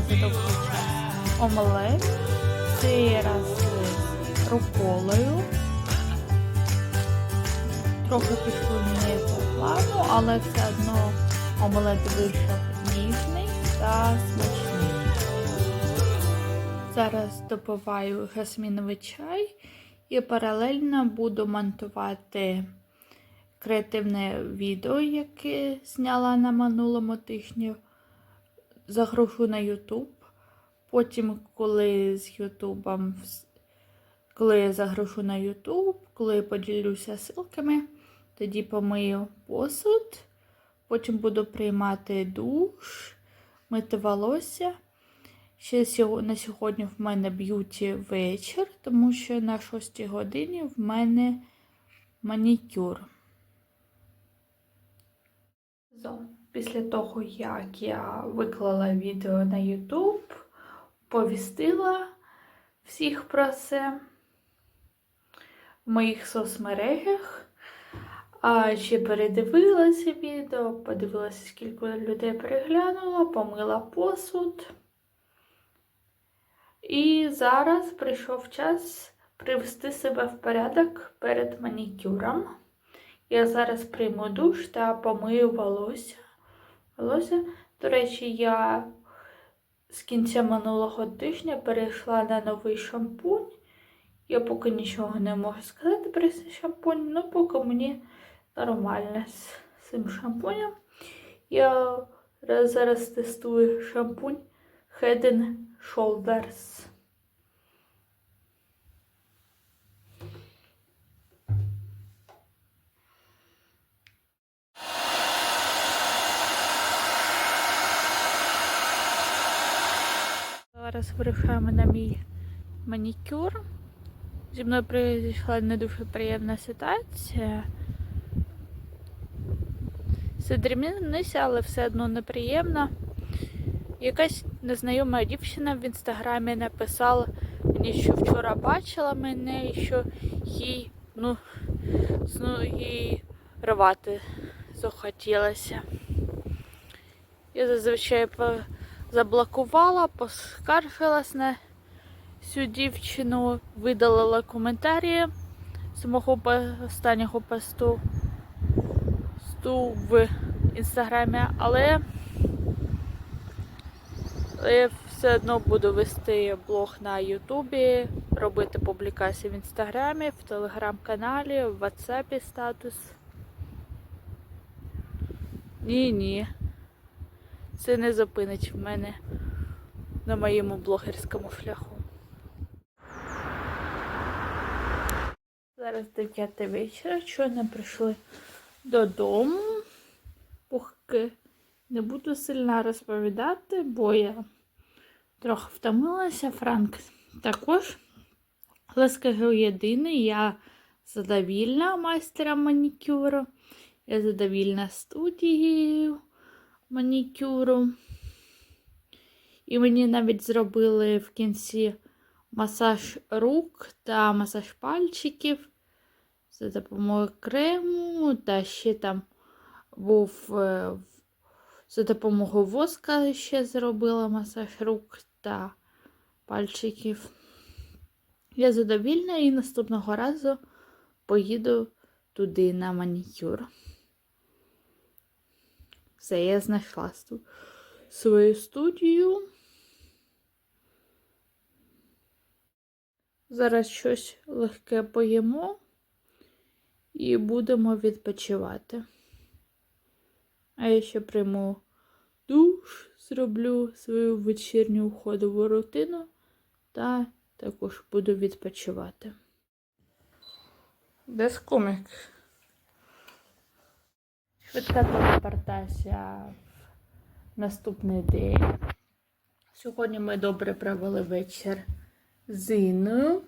приготувала за довгий час омлет. Цей раз з руколою. Трохи пішло мені по плану, але все одно омлет вийшов ніжний та смачний. Зараз допиваю жасміновий чай і паралельно буду монтувати креативне відео, яке зняла на минулому тижні. Загрушу на YouTube. Потім, коли з Ютубом, коли я загрушу на YouTube, коли я поділюся ссылками, тоді помию посуд, потім буду приймати душ, мити волосся. Ще на сьогодні в мене б'юті вечір, тому що на 6 годині в мене манікюр. Після того, як я виклала відео на YouTube, повістила всіх про це в моїх соцмережах. А ще передивилася відео, подивилася, скільки людей переглянуло, помила посуд. І зараз прийшов час привести себе в порядок перед манікюром. Я зараз прийму душ та помию волосся. Волосся. До речі, я з кінця минулого тижня перейшла на новий шампунь. Я поки нічого не можу сказати про цей шампунь, ну поки мені нормально з цим шампунем. Я зараз тестую шампунь Head and Shoulders. Зараз вирушаємо на мій манікюр. Зі мною прийшла не дуже приємна ситуація. Задрімнися, але все одно неприємно. Якась незнайома дівчина в інстаграмі написала мені, що вчора бачила мене і що їй, ну, ну їй рвати захотілося. Я зазвичай по- заблокувала, поскаржилась на цю дівчину, видалила коментарі з мого останнього посту в інстаграмі, але я все одно буду вести блог на Ютубі, робити публікації в інстаграмі, в телеграм-каналі, в WhatsApp статус. Ні, ні. Це не зупинить в мене на моєму блогерському шляху. Зараз 9 вечора, щойно прийшли додому. Поки не буду сильно розповідати, бо я трохи втомилася. Франк також. Але скажу єдине, я задовільна майстером манікюру. Я задовільна студією манікюру. І мені навіть зробили в кінці масаж рук та масаж пальчиків за допомогою крему, та ще там був е, за допомогою воска ще зробила масаж рук та пальчиків. Я задовільна і наступного разу поїду туди на манікюр. Все, я знайшла свою студію. Зараз щось легке поїмо і будемо відпочивати. А я ще прийму душ, зроблю свою вечірню ходову рутину та також буду відпочивати. Де Швидка телепортація в наступний день. Сьогодні ми добре провели вечір з Інною.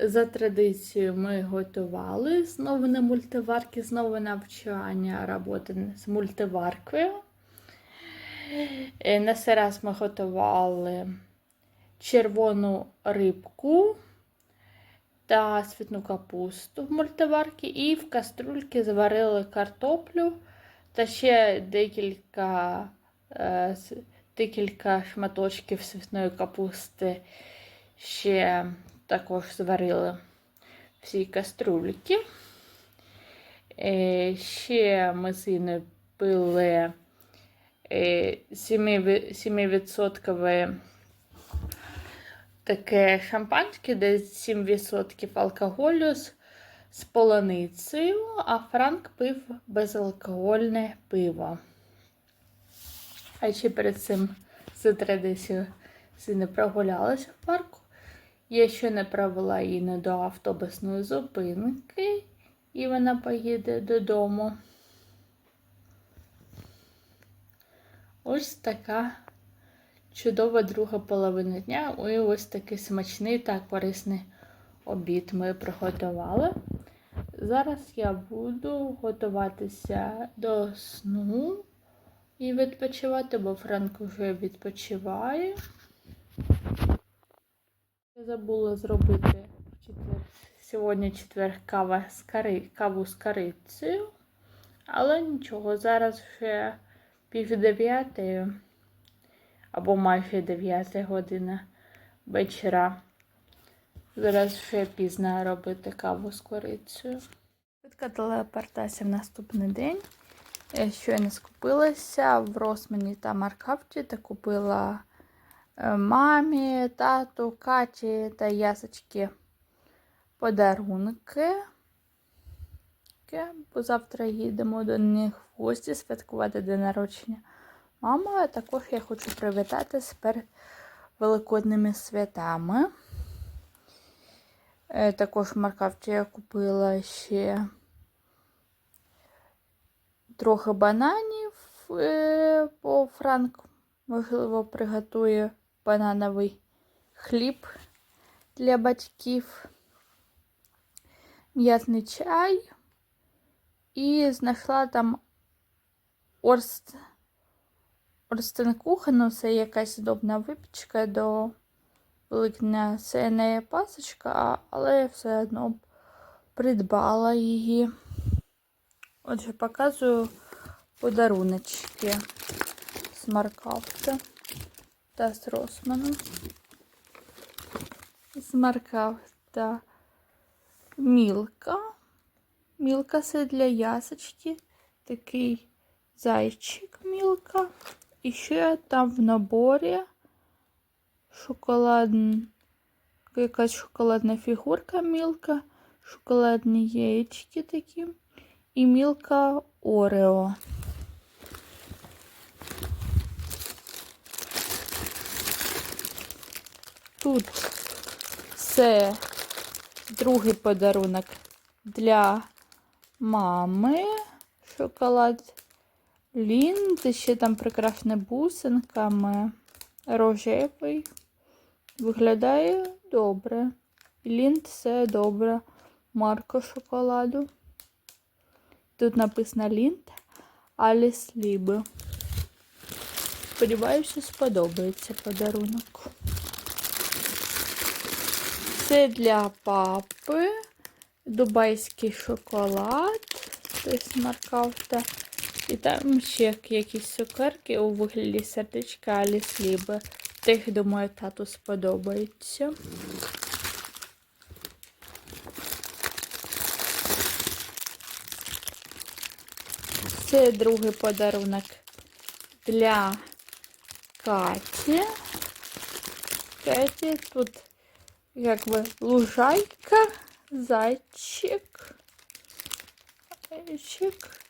За традицією ми готували знову на мультиварки, знову навчання роботи з мультиваркою. Е, На цей раз ми готували червону рибку та світну капусту в мультиварці і в каструльці зварили картоплю Та ще декілька, е, декілька шматочків свісної капусти ще також зварили в цій каструльці. Е, ще ми з Іною пили е, 7% таке шампанське, де 7% алкоголю з, з полуницею, а Франк пив безалкогольне пиво. А ще перед цим за традицією сини прогулялися в парку. Я ще не провела її до автобусної зупинки, і вона поїде додому. Ось така чудова друга половина дня. І ось такий смачний та корисний обід ми приготували. Зараз я буду готуватися до сну і відпочивати, бо Франк вже відпочиває. Я забула зробити четвер. Сьогодні четвер кава з кари... каву з корицею. Але нічого, зараз вже пів дев'ятої або майже дев'ята година вечора. Зараз ще пізно робити каву з корицею. Швидка телепортація в наступний день. Я щойно скупилася в Росмані та Маркавті та купила е, мамі, тату, Каті та ясочки подарунки. Бо завтра їдемо до них в гості святкувати день народження. Мама, також я хочу привітатись перед великодними святами. Е, Також в Маркавці я купила ще трохи бананів, е, бо Франк, можливо, приготує банановий хліб для батьків, м'ятний чай і знайшла там орст. Орстенкуха, ну це якась здобна випічка до Великдня. Це не пасочка, але я все одно придбала її. Отже, показую подаруночки з Маркавта та з Росманом. З Маркавта Мілка. Мілка це для ясочки. Такий зайчик Мілка. І ще там в наборі шоколадна, якась шоколадна фігурка мілка, шоколадні яєчки такі і мілка Орео. Тут це другий подарунок для мами. Шоколад Лінд, ще там прикрашене бусинками. Рожевий. Виглядає добре. Лінд все добре. Марка шоколаду. Тут написано Лінд Аліс Ліби. Сподіваюся, сподобається подарунок. Це для папи. Дубайський шоколад. Тобто маркавта. І там ще якісь цукерки у вигляді сердечка Аліс Ліби. Тих, думаю, тату сподобається. Це другий подарунок для Каті. Каті тут якби лужайка, зайчик. Зайчик.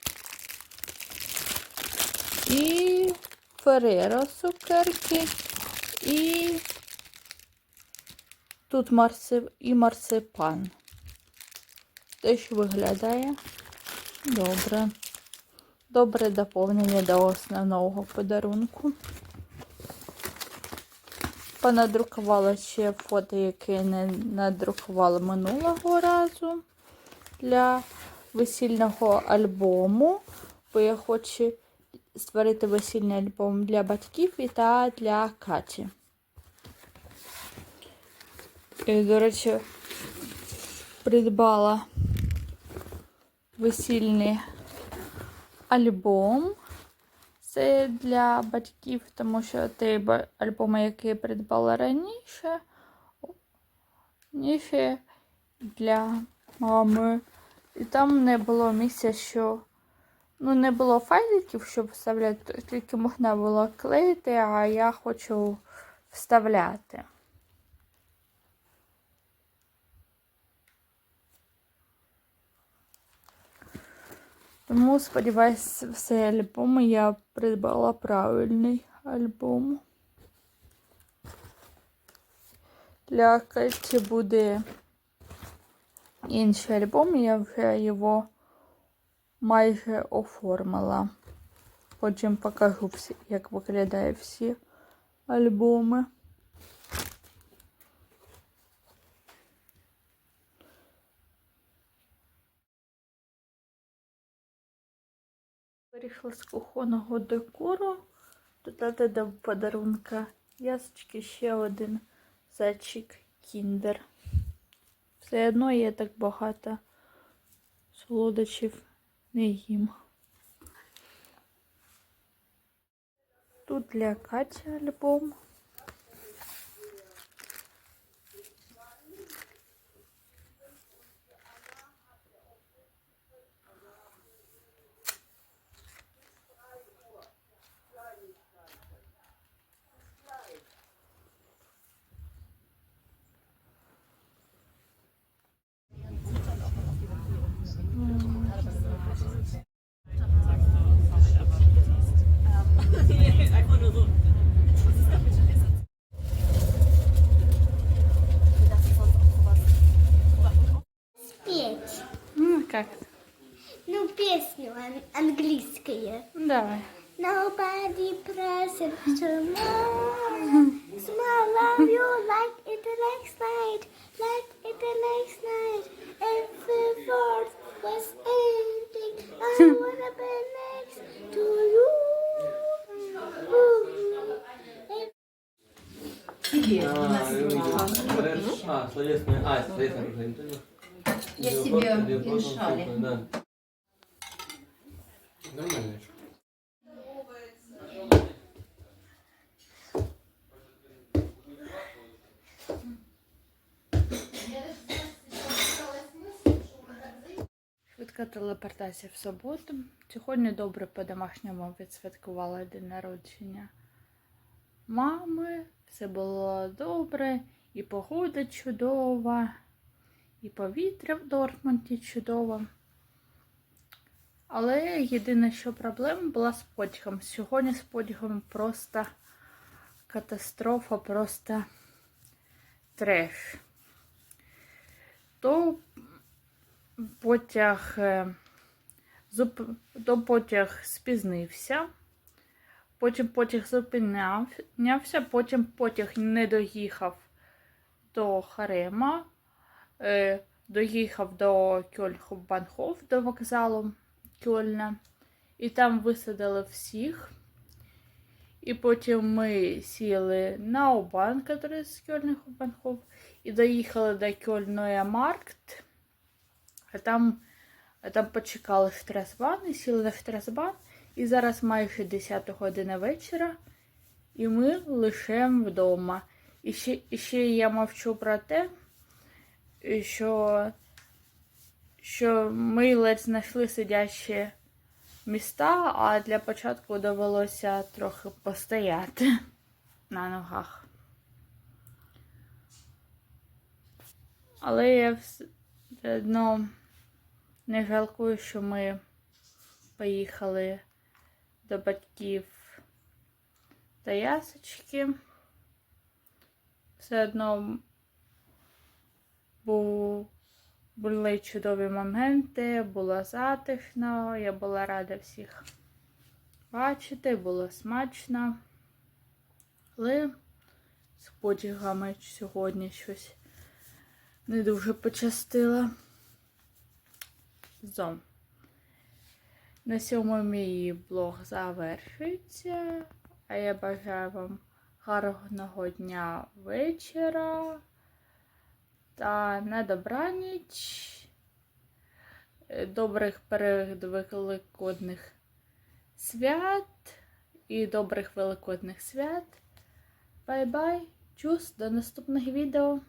І Ферера цукерки. І тут марсип і марсипан. Теж виглядає добре. Добре доповнення до основного подарунку. Понадрукувала ще фото, яке не надрукувала минулого разу для весільного альбому, бо я хочу створити весільний альбом для батьків і та для Каті. І, до речі, придбала весільний альбом. Це для батьків, тому що ті альбоми, які я придбала раніше, раніше для мами. І там не було місця, що ну, не було файликів, щоб вставляти, тільки можна було клеїти, а я хочу вставляти. Тому сподіваюся, в цей альбом я придбала правильний альбом. Для Кеті буде інший альбом, я вже його майже оформила. Потім покажу, як виглядають всі альбоми. Вирішила з кухонного декору додати до подарунка ясочки ще один зайчик кіндер. Все одно є так багато солодощів не їм. Тут для Каті альбом. tomorrow. Small love you like it the next night. Like it the next night. If the world was ending, I wanna be next to you. А, словесное. А, словесное предложение. Я Диапазон, себе диапазон, решали. цифры, Да. Нормально Швидка телепортація в суботу. Сьогодні добре по-домашньому відсвяткувала день народження мами. Все було добре, і погода чудова, і повітря в Дортмунді чудово. Але єдине, що проблема була з потягом. Сьогодні з потягом просто катастрофа, просто треш. То потяг, е, то потяг спізнився, потім потяг зупинявся, потім потяг не доїхав до Харема, е, доїхав до Кьольхов-Банхов, до вокзалу Кьольна, і там висадили всіх. І потім ми сіли на Обан, який з Кьольних-Банхов, і доїхали до Кьольної Маркт. А там, а там почекали Штрасбан і сіли на Штрасбан. І зараз майже 10 година вечора, і ми лише вдома. І ще, і ще я мовчу про те, що, що ми ледь знайшли сидячі міста, а для початку довелося трохи постояти на ногах. Але я все одно не жалкую, що ми поїхали до батьків та ясочки. Все одно були чудові моменти, було затишно, я була рада всіх бачити, було смачно. Але з потягами сьогодні щось не дуже почастила. Зом. На цьому мій блог завершується. А я бажаю вам гарного дня вечора та на добраніч. Добрих перевеликодних свят і добрих великодних свят. Бай-бай! Чус, до наступних відео!